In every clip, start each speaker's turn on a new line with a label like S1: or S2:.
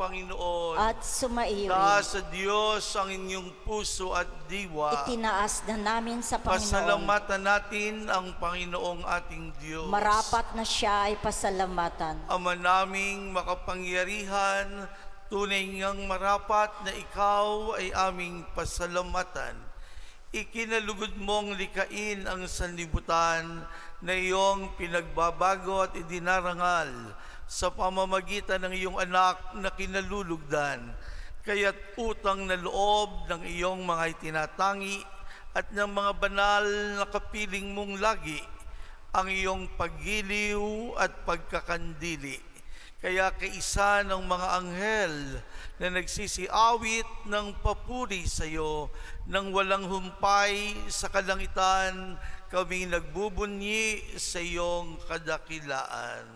S1: Panginoon.
S2: at sumaiwi.
S1: Taas sa Diyos ang inyong puso at diwa.
S2: Itinaas na namin sa Panginoon.
S1: Pasalamatan natin ang Panginoong ating Diyos.
S2: Marapat na siya ay pasalamatan.
S1: Ama naming makapangyarihan, tunay ngang marapat na ikaw ay aming pasalamatan. Ikinalugod mong likain ang sanlibutan na iyong pinagbabago at idinarangal sa pamamagitan ng iyong anak na kinalulugdan. Kaya't utang na loob ng iyong mga itinatangi at ng mga banal na kapiling mong lagi ang iyong paggiliw at pagkakandili. Kaya kaisa ng mga anghel na nagsisiawit ng papuri sa iyo nang walang humpay sa kalangitan, kami nagbubunyi sa iyong kadakilaan.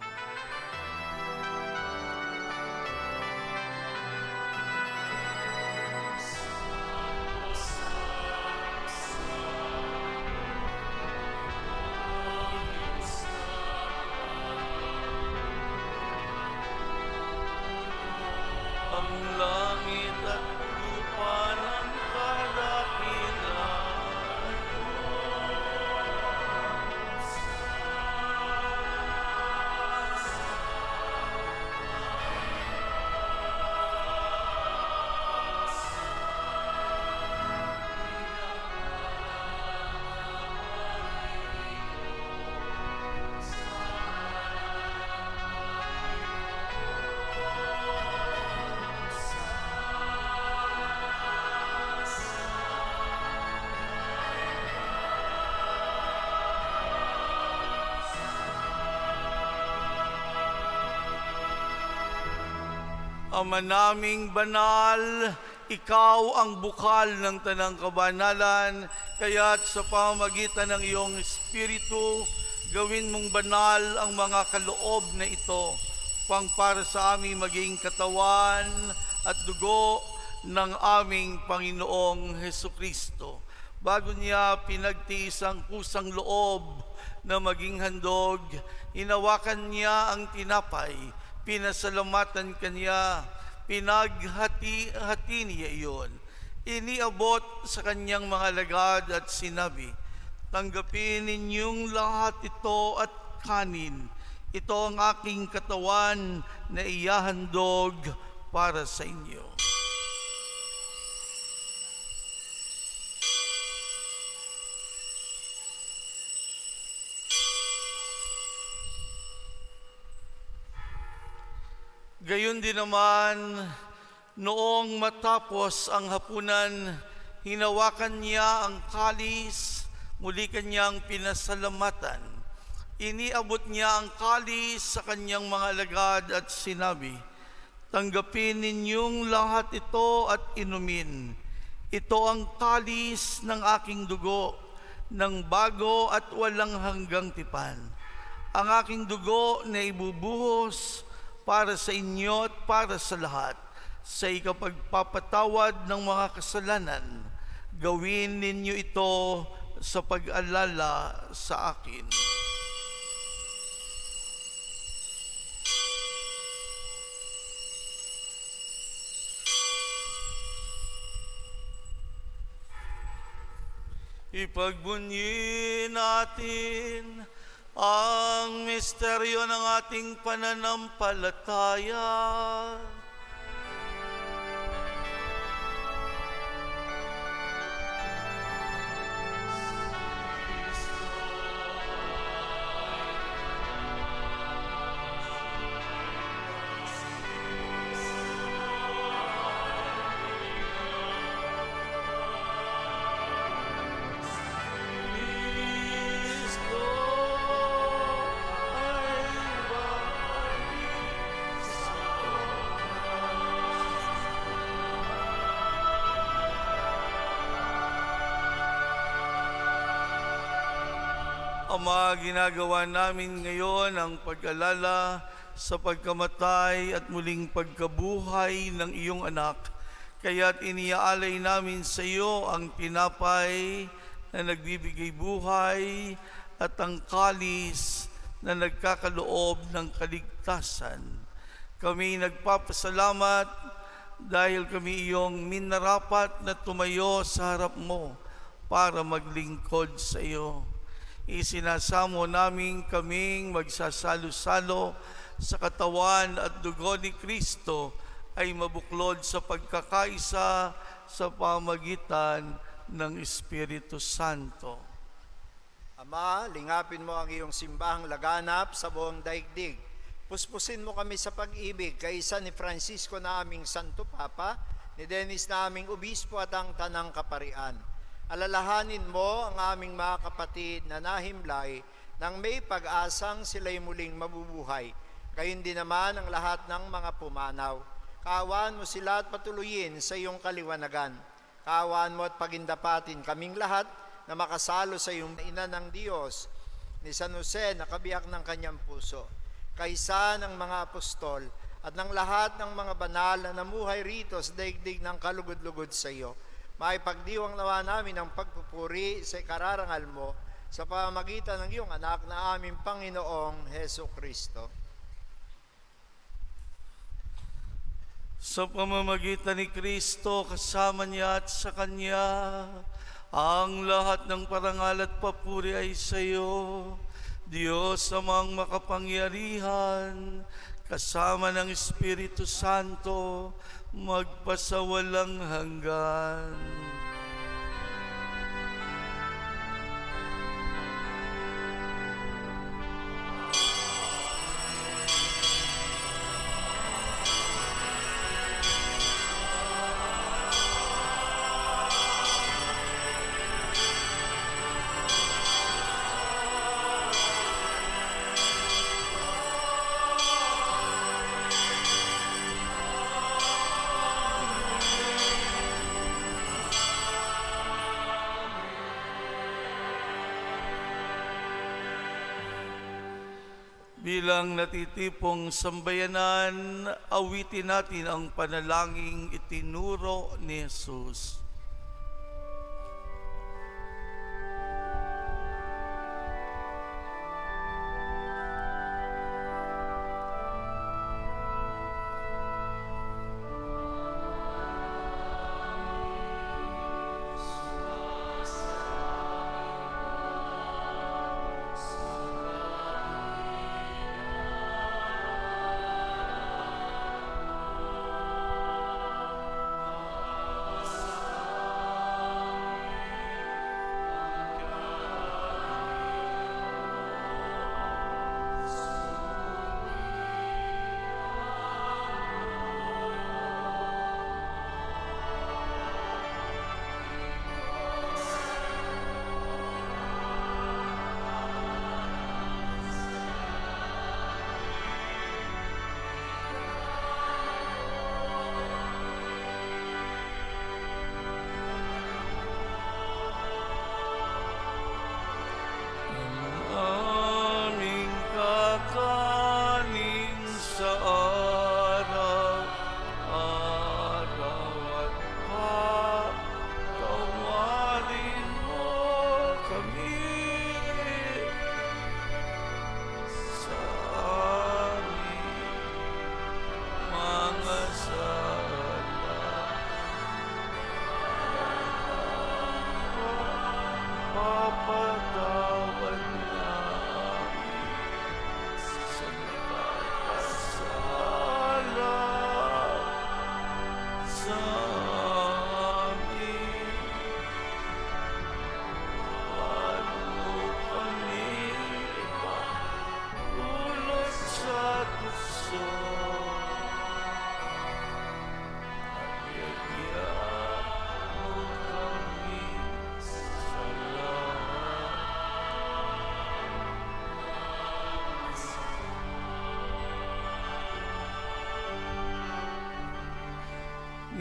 S1: Ama naming banal, ikaw ang bukal ng tanang kabanalan, kaya't sa pamamagitan ng iyong Espiritu, gawin mong banal ang mga kaloob na ito, pang para sa aming maging katawan at dugo ng aming Panginoong Heso Kristo. Bago niya pinagtiis ang kusang loob na maging handog, hinawakan niya ang tinapay, pinasalamatan kanya, pinaghati-hati niya iyon. Iniabot sa kanyang mga lagad at sinabi, Tanggapin ninyong lahat ito at kanin. Ito ang aking katawan na iyahandog para sa inyo. Gayon din naman, noong matapos ang hapunan, hinawakan niya ang kalis, muli kanyang pinasalamatan. Iniabot niya ang kalis sa kanyang mga alagad at sinabi, Tanggapin ninyong lahat ito at inumin. Ito ang kalis ng aking dugo, ng bago at walang hanggang tipan. Ang aking dugo na ibubuhos para sa inyo at para sa lahat sa ikapagpapatawad ng mga kasalanan. Gawin ninyo ito sa pag-alala sa akin. Ipagbunyi natin ang misteryo ng ating pananampalataya. Ama, ginagawa namin ngayon ang pag-alala sa pagkamatay at muling pagkabuhay ng iyong anak. Kaya't iniaalay namin sa iyo ang tinapay na nagbibigay buhay at ang kalis na nagkakaloob ng kaligtasan. Kami nagpapasalamat dahil kami iyong minarapat na tumayo sa harap mo para maglingkod sa iyo. Isinasamo namin kaming magsasalo-salo sa katawan at dugo ni Kristo ay mabuklod sa pagkakaisa sa pamagitan ng Espiritu Santo.
S3: Ama, lingapin mo ang iyong simbahang laganap sa buong daigdig. Puspusin mo kami sa pag-ibig kaysa ni Francisco na aming Santo Papa, ni Dennis na aming Obispo at ang Tanang Kaparian. Alalahanin mo ang aming mga kapatid na nahimlay nang may pag-asang sila'y muling mabubuhay. Gayon din naman ang lahat ng mga pumanaw. Kaawaan mo sila at patuloyin sa iyong kaliwanagan. Kaawaan mo at pagindapatin kaming lahat na makasalo sa iyong ina ng Diyos ni San Jose na kabiyak ng kanyang puso. Kaysa ng mga apostol at ng lahat ng mga banal na namuhay rito sa daigdig ng kalugod-lugod sa iyo. Maipagdiwang nawa namin ang pagpupuri sa ikararangal mo sa pamamagitan ng iyong anak na aming Panginoong Heso Kristo.
S1: Sa pamamagitan ni Kristo, kasama niya at sa Kanya, ang lahat ng parangal at papuri ay sa iyo. Diyos amang makapangyarihan, kasama ng Espiritu Santo, magpasawalang hanggan. Bilang natitipong sambayanan, awitin natin ang panalangin itinuro ni Jesus.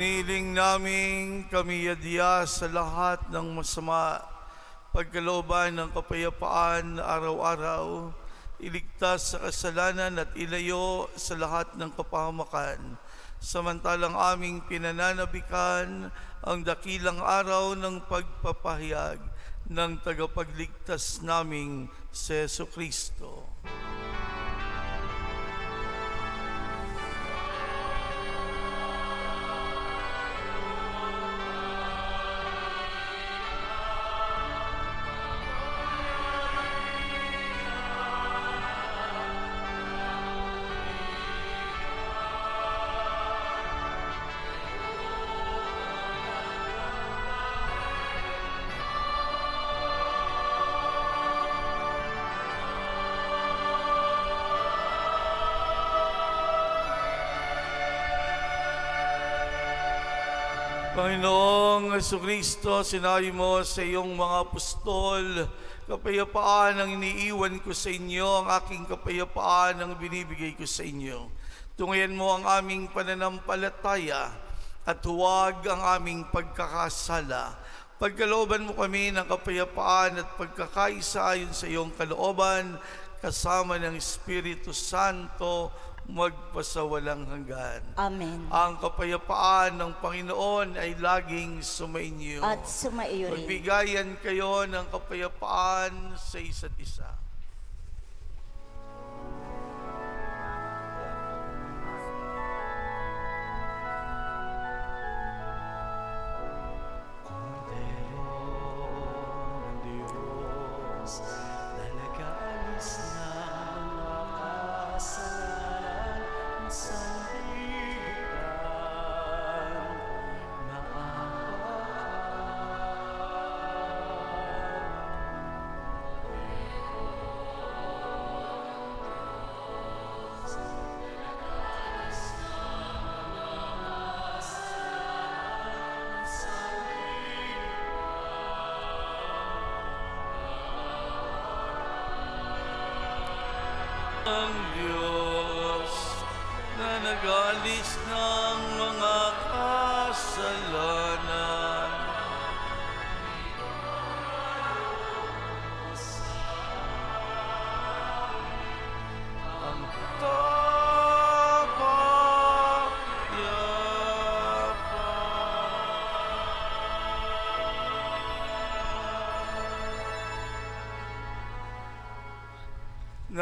S1: Niling namin kami yadya sa lahat ng masama, pagkalooban ng kapayapaan araw-araw, iligtas sa kasalanan at ilayo sa lahat ng kapahamakan. Samantalang aming pinananabikan ang dakilang araw ng pagpapahayag ng tagapagligtas naming si Yesu Kristo. Panginoong Kristo, sinabi mo sa iyong mga apostol, kapayapaan ang iniiwan ko sa inyo, ang aking kapayapaan ang binibigay ko sa inyo. Tungayan mo ang aming pananampalataya at huwag ang aming pagkakasala. Pagkalooban mo kami ng kapayapaan at pagkakaisa ayon sa iyong kalooban, kasama ng Espiritu Santo, magpasawalang hanggan.
S2: Amen.
S1: Ang kapayapaan ng Panginoon ay laging sumainyo.
S2: At sumaiyo rin.
S1: Magbigayan kayo ng kapayapaan sa isa't isa.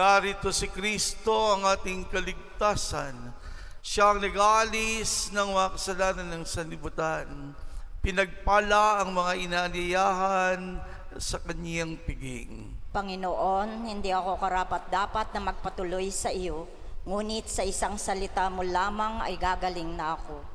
S1: Narito si Kristo ang ating kaligtasan. Siya ang nag-alis ng mga kasalanan ng sanlibutan. Pinagpala ang mga inaaniyahan sa kaniyang piging.
S2: Panginoon, hindi ako karapat-dapat na magpatuloy sa iyo, ngunit sa isang salita mo lamang ay gagaling na ako.